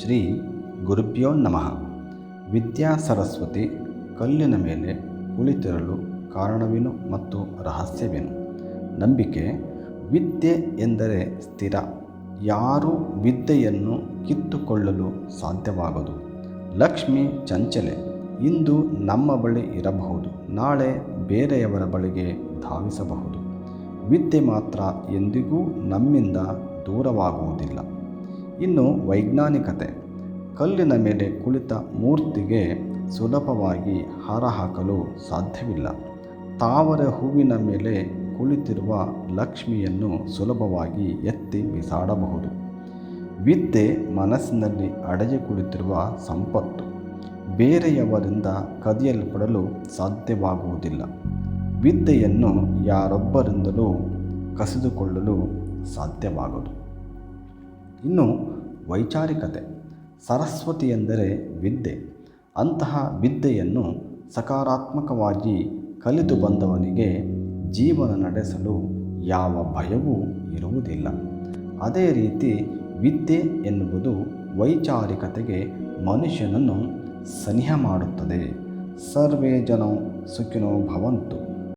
ಶ್ರೀ ಗುರುಭ್ಯೋ ನಮಃ. ವಿದ್ಯಾ ಸರಸ್ವತಿ ಕಲ್ಲಿನ ಮೇಲೆ ಕುಳಿತಿರಲು ಕಾರಣವೇನು ಮತ್ತು ರಹಸ್ಯವೇನು? ನಂಬಿಕೆ, ವಿದ್ಯೆ ಎಂದರೆ ಸ್ಥಿರ. ಯಾರೂ ವಿದ್ಯೆಯನ್ನು ಕಿತ್ತುಕೊಳ್ಳಲು ಸಾಧ್ಯವಾಗದು. ಲಕ್ಷ್ಮಿ ಚಂಚಲೆ, ಇಂದು ನಮ್ಮ ಬಳಿ ಇರಬಹುದು, ನಾಳೆ ಬೇರೆಯವರ ಬಳಿಗೆ ಧಾವಿಸಬಹುದು. ವಿದ್ಯೆ ಮಾತ್ರ ಎಂದಿಗೂ ನಮ್ಮಿಂದ ದೂರವಾಗುವುದಿಲ್ಲ. ಇನ್ನು ವೈಜ್ಞಾನಿಕತೆ. ಕಲ್ಲಿನ ಮೇಲೆ ಕುಳಿತ ಮೂರ್ತಿಗೆ ಸುಲಭವಾಗಿ ಹಾರ ಹಾಕಲು ಸಾಧ್ಯವಿಲ್ಲ. ತಾವರೆ ಹೂವಿನ ಮೇಲೆ ಕುಳಿತಿರುವ ಲಕ್ಷ್ಮಿಯನ್ನು ಸುಲಭವಾಗಿ ಎತ್ತಿ ಬಿಸಾಡಬಹುದು. ವಿದ್ಯೆ ಮನಸ್ಸಿನಲ್ಲಿ ಅಡಗಿ ಕುಳಿತಿರುವ ಸಂಪತ್ತು. ಬೇರೆಯವರಿಂದ ಕದಿಯಲ್ಪಡಲು ಸಾಧ್ಯವಾಗುವುದಿಲ್ಲ. ವಿದ್ಯೆಯನ್ನು ಯಾರೊಬ್ಬರಿಂದಲೂ ಕಸಿದುಕೊಳ್ಳಲು ಸಾಧ್ಯವಾಗದು. ಇನ್ನು ವೈಚಾರಿಕತೆ, ಸರಸ್ವತಿ ಎಂದರೆ ವಿದ್ಯೆ. ಅಂತಹ ವಿದ್ಯೆಯನ್ನು ಸಕಾರಾತ್ಮಕವಾಗಿ ಕಲಿತು ಬಂದವನಿಗೆ ಜೀವನ ನಡೆಸಲು ಯಾವ ಭಯವೂ ಇರುವುದಿಲ್ಲ. ಅದೇ ರೀತಿ ವಿದ್ಯೆ ಎನ್ನುವುದು ವೈಚಾರಿಕತೆಗೆ ಮನುಷ್ಯನನ್ನು ಸನಿಹ ಮಾಡುತ್ತದೆ. ಸರ್ವೇ ಜನೋ ಸುಖಿನೋ ಭವಂತು.